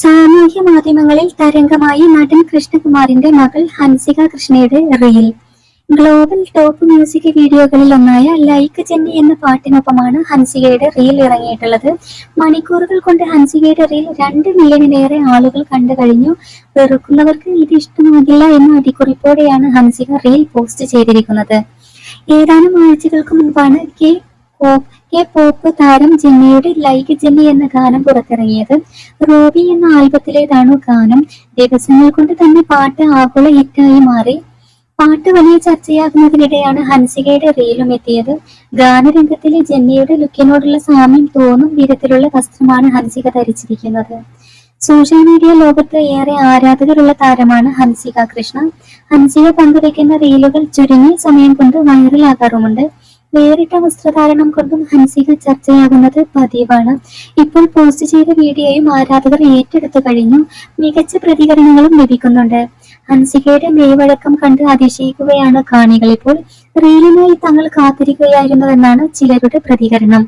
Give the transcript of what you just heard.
സാമൂഹ്യ മാധ്യമങ്ങളിൽ തരംഗമായി നടൻ കൃഷ്ണകുമാറിന്റെ മകൾ ഹൻസിക കൃഷ്ണയുടെ റീൽ. ഗ്ലോബൽ ടോപ്പ് മ്യൂസിക് വീഡിയോകളിൽ ഒന്നായ ലൈക്ക് ചെന്നി എന്ന പാട്ടിനൊപ്പമാണ് ഹൻസികയുടെ റീൽ ഇറങ്ങിയിട്ടുള്ളത്. മണിക്കൂറുകൾ കൊണ്ട് ഹൻസികയുടെ റീൽ രണ്ട് മില്യണിലേറെ ആളുകൾ കണ്ടു കഴിഞ്ഞു. വെറുക്കുന്നവർക്ക് ഇത് ഇഷ്ടമാകില്ല എന്ന അടിക്കുറിപ്പോടെയാണ് ഹൻസിക റീൽ പോസ്റ്റ് ചെയ്തിരിക്കുന്നത്. ഏതാനും ആഴ്ചകൾക്ക് മുൻപാണ് കെ പോപ്പ് കെ പോപ്പ് താരം ജെന്നിയുടെ ലൈക്ക് ജെന്നി എന്ന ഗാനം പുറത്തിറങ്ങിയത് റോബി എന്ന ആൽബത്തിലേതാണ് ഗാനം? ദിവസങ്ങൾ കൊണ്ട് തന്നെ പാട്ട് ആഗോള ഹിറ്റായി മാറി. പാട്ട് വലിയ ചർച്ചയാകുന്നതിനിടെയാണ് ഹൻസികയുടെ റീലും എത്തിയത്. ഗാനരംഗത്തിലെ ജെന്നിയുടെ ലുക്കിനോടുള്ള സാമ്യം തോന്നും വിധത്തിലുള്ള വസ്ത്രമാണ് ഹൻസിക ധരിച്ചിരിക്കുന്നത്. സോഷ്യൽ മീഡിയ ലോകത്ത് ഏറെ ആരാധകരുള്ള താരമാണ് ഹൻസിക കൃഷ്ണ. ഹൻസിക പങ്കുവയ്ക്കുന്ന റീലുകൾ ചുരുങ്ങിയ സമയം കൊണ്ട് വൈറലാകാറുമുണ്ട്. വേറിട്ട വസ്ത്രധാരണം കൊണ്ടും ഹൻസിക ചർച്ചയാകുന്നത് പതിവാണ്. ഇപ്പോൾ പോസ്റ്റ് ചെയ്ത വീഡിയോയും ആരാധകർ ഏറ്റെടുത്തു കഴിഞ്ഞു. മികച്ച പ്രതികരണങ്ങളും ലഭിക്കുന്നുണ്ട്. ഹൻസികയുടെ മെയ്വഴക്കം കണ്ട് അതിശയിക്കുകയാണ് കാണികൾ ഇപ്പോൾ. റീലിനായി തങ്ങൾ കാത്തിരിക്കുകയായിരുന്നുവെന്നാണ് ചിലരുടെ പ്രതികരണം.